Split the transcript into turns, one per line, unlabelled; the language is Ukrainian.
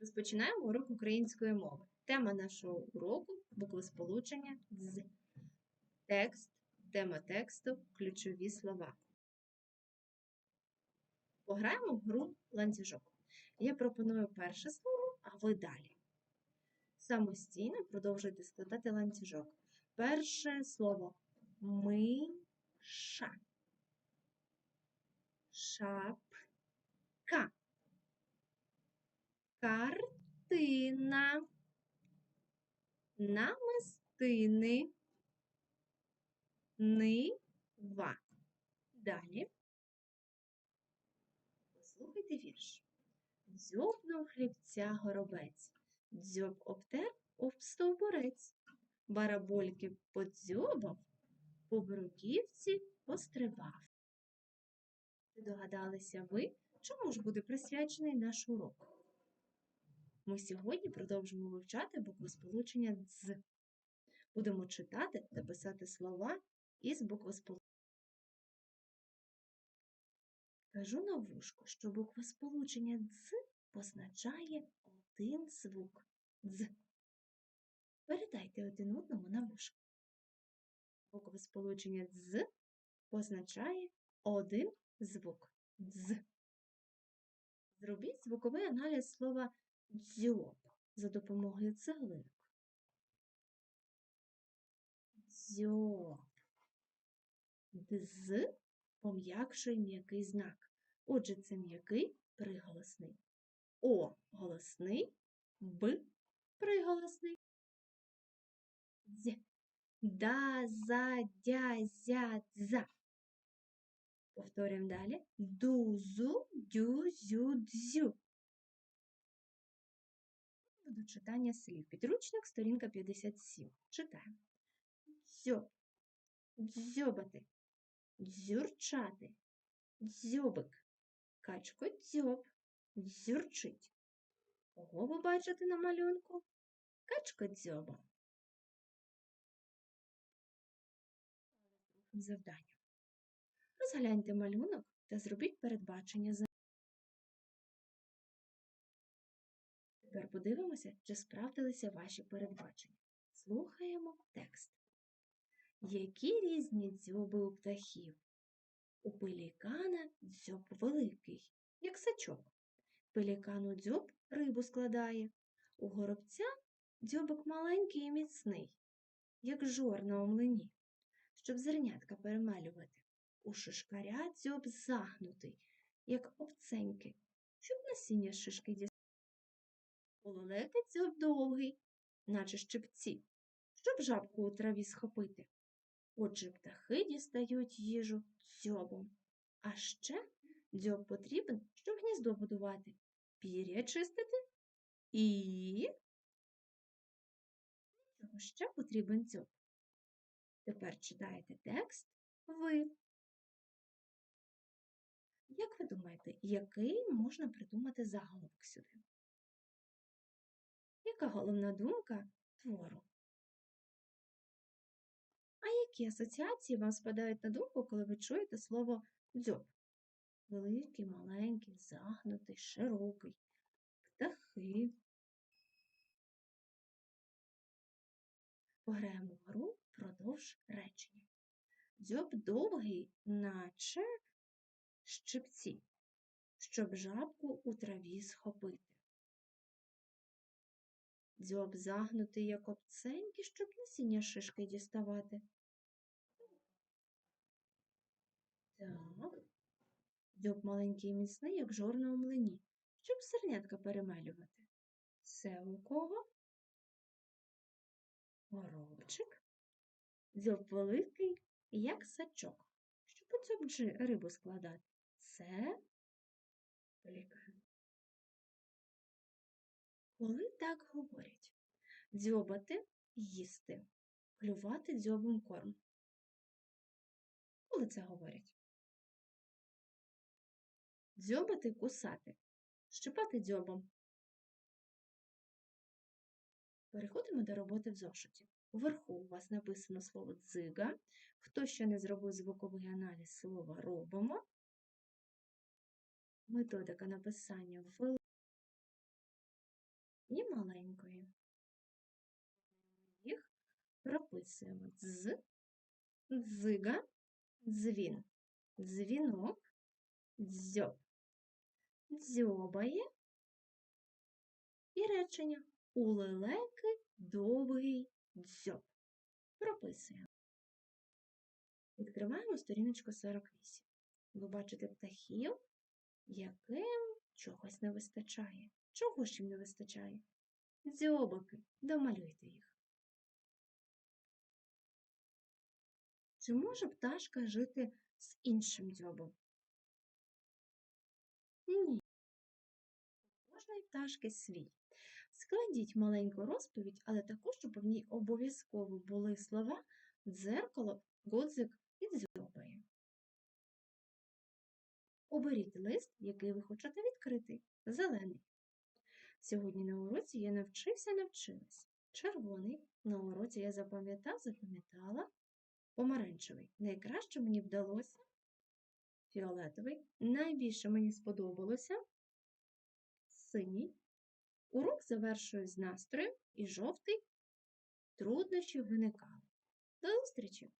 Розпочинаємо урок української мови. Тема нашого уроку буквосполучення з. Текст, тема тексту, ключові слова. Пограємо в гру ланцюжок. Я пропоную перше слово, а ви далі. Самостійно продовжуйте складати ланцюжок. Перше слово миша. Шапка. Картина. Намистини. Нива. Далі. Послухайте вірш. Дзьобнув хлібця горобець. Дзьоб обтер об стовбурець. Барабольки подзьобав, по бруківці пострибав. Догадалися ви, чому ж буде присвячений наш урок? Ми сьогодні продовжимо вивчати буквосполучення «дз». Будемо читати та писати слова із буквосполучення. Кажу на вушко, що буквосполучення «дз» позначає один звук «дз». Передайте один одному на вушко. Буквосполучення «дз» позначає один звук «дз». Зробіть звуковий аналіз слова дзьоб за допомогою цеглинок. Дзьоб. Дз пом'якшує м'який знак. Отже, це м'який приголосний. О голосний, Б приголосний. Дз. Да, за, дя, зя, дза. Повторюємо далі. Ду-зу, дю, зю, дзю. До читання слів. Підручник, сторінка 57. Читаємо. Дзьоб. Дзьобати. Дзюрчати. Дзьобик. Качко дзьоб. Дзюрчить. Кого ви бачите на малюнку? Качко дзьоба. Завдання. Розгляньте малюнок та зробіть передбачення за. Тепер подивимося, чи справдилися ваші передбачення. Слухаємо текст. Які різні дзьоби у птахів? У пелікана дзьоб великий, як сачок. Пелікану дзьоб рибу складає. У горобця дзьобик маленький і міцний, як жор на омлині, щоб зернятка перемелювати. У шишкаря дзьоб загнутий, як обценьки, щоб насіння шишки дістати. У дзьоб довгий, наче щепці, щоб жабку у траві схопити. Отже, птахи дістають їжу дзьобом. А ще дзьоб потрібен, щоб гніздо будувати, пір'я чистити і чого ще потрібен дзьоб. Тепер читаєте текст ви. Як ви думаєте, який можна придумати заголовок сюди? Яка головна думка твору? А які асоціації вам спадають на думку, коли ви чуєте слово дзьоб? Великий, маленький, загнутий, широкий, птахи. Пограємо гру продовж речення. Дзьоб довгий, наче щипці, щоб жабку у траві схопити. Дзьоб загнутий, як обценьки, щоб насіння шишки діставати. Так. Дзьоб маленький і міцний, як жор на омлині, щоб зернятка перемелювати. Це у кого? Горобчик. Дзьоб великий, як сачок, щоб у дзьоб рибу складати. Це пелікан. Коли так говорять? Дзьобати їсти, клювати дзьобом корм. Коли це говорять? Дзьобати кусати, щипати дзьобом. Переходимо до роботи в зошиті. Уверху у вас написано слово дзига. Хто ще не зробив звуковий аналіз слова робимо. Методика написання в і маленької. Їх прописуємо дз, дзига, дзвін, дзвінок, дзьоб, дзьобає і речення у лелеки довгий дзьоб. Прописуємо. Відкриваємо сторіночку 48. Ви бачите птахів, яким чогось не вистачає. Чого ж їм не вистачає? Дзьобики, домалюйте їх. Чи може пташка жити з іншим дзьобом? Ні. Кожної пташки свій. Складіть маленьку розповідь, але таку, щоб в ній обов'язково були слова дзеркало, годзик і дзьобає. Оберіть лист, який ви хочете відкрити. Зелений. Сьогодні на уроці я навчився навчилась. Червоний. На уроці я запам'ятав, запам'ятала. Помаранчевий. Найкраще мені вдалося. Фіолетовий. Найбільше мені сподобалося. Синій. Урок завершую з настроєм і жовтий. Труднощі виникали. До зустрічі!